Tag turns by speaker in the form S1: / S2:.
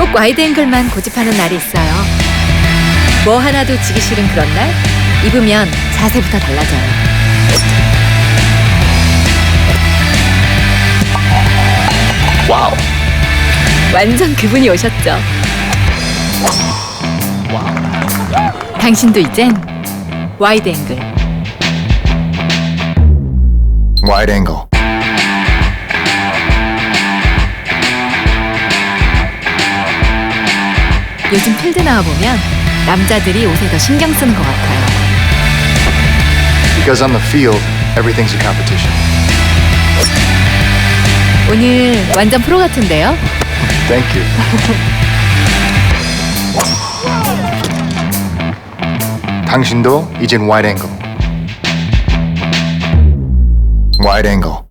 S1: 꼭 와이드 앵글만 고집하는 날이 있어요. 뭐 하나도 지기 싫은 그런 날 입으면 자세부터 달라져요.
S2: 와우.
S1: 완전 그분이 오셨죠. 당신도 이젠 와이드 앵글.
S2: Wide angle.
S1: 요즘 필드 나와 보면 남자들이 옷에 더 신경 쓰는 것 같아요.
S2: Because on the field, everything's a competition.
S1: 오늘 완전 프로 같은데요?
S2: Thank you. 당신도 이젠 wide angle. Wide angle.